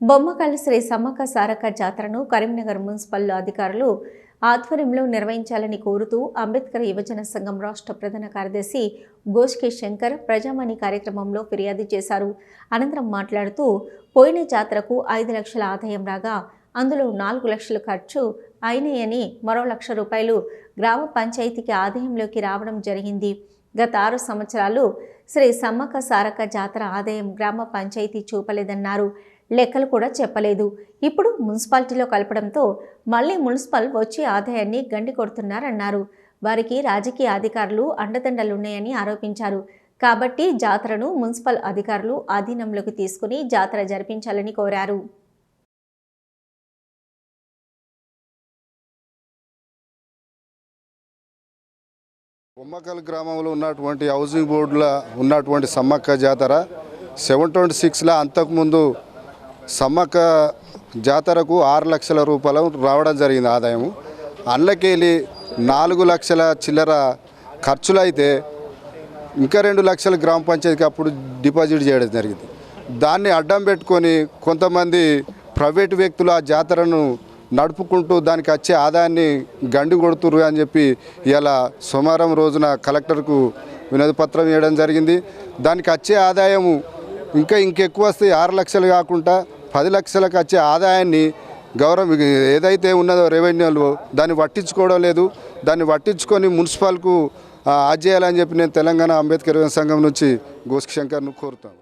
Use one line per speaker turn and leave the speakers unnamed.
బొమ్మకళ్ళ శ్రీ సమ్మక్క సారక్క జాతరను కరీంనగర్ మున్సిపల్ అధికారులు ఆధ్వర్యంలో నిర్వహించాలని కోరుతూ అంబేద్కర్ యువజన సంఘం రాష్ట్ర ప్రధాన కార్యదర్శి గోష్కి శంకర్ ప్రజామణి కార్యక్రమంలో ఫిర్యాదు చేశారు. అనంతరం మాట్లాడుతూ పోయిన జాతరకు ఐదు లక్షల ఆదాయం రాగా అందులో నాలుగు లక్షలు ఖర్చు అయినాయని మరో లక్ష రూపాయలు గ్రామ పంచాయతీకి ఆదాయంలోకి రావడం జరిగింది. గత ఆరు సంవత్సరాలు శ్రీ సమ్మక్క సారక్క జాతర ఆదాయం గ్రామ పంచాయతీ చూపలేదన్నారు. లెక్కలు కూడా చెప్పలేదు. ఇప్పుడు మున్సిపాలిటీలో కలపడంతో మళ్ళీ మున్సిపల్ వచ్చి ఆదాయాన్ని గండి కొడుతున్నారన్నారు. వారికి రాజకీయ అధికారులు అండదండలున్నాయని ఆరోపించారు. కాబట్టి జాతరను మున్సిపల్ అధికారులు ఆధీనంలోకి తీసుకుని జాతర జరిపించాలని కోరారు.
బొమ్మకల్ గ్రామంలో ఉన్నటువంటి హౌసింగ్ బోర్డులో ఉన్నటువంటి సమ్మక్క జాతర సెవెన్ ట్వంటీ సిక్స్లో అంతకుముందు సమ్మక్క జాతరకు ఆరు లక్షల రూపాయలు రావడం జరిగింది ఆదాయము. అందులోకెళ్ళి నాలుగు లక్షల చిల్లర ఖర్చులు అయితే ఇంకా రెండు లక్షల గ్రామ పంచాయతీకి అప్పుడు డిపాజిట్ చేయడం జరిగింది. దాన్ని అడ్డం పెట్టుకొని కొంతమంది ప్రైవేటు వ్యక్తులు ఆ జాతరను నడుపుకుంటూ దానికి వచ్చే ఆదాయాన్ని గండి కొడుతుర్రు అని చెప్పి ఇలా సోమవారం రోజున కలెక్టర్కు వినోద పత్రం ఇవ్వడం జరిగింది. దానికి వచ్చే ఆదాయము ఇంకా ఇంకెక్కువ వస్తే ఆరు లక్షలు కాకుండా పది లక్షలకు వచ్చే ఆదాయాన్ని గౌరవ ఏదైతే ఉన్నదో రెవెన్యూలు దాన్ని పట్టించుకోవడం లేదు. దాన్ని పట్టించుకొని మున్సిపల్కు ఆ, చేయాలని చెప్పి నేను తెలంగాణ అంబేద్కర్ సంఘం నుంచి గోస్కి శంకర్ను కోరుతాను.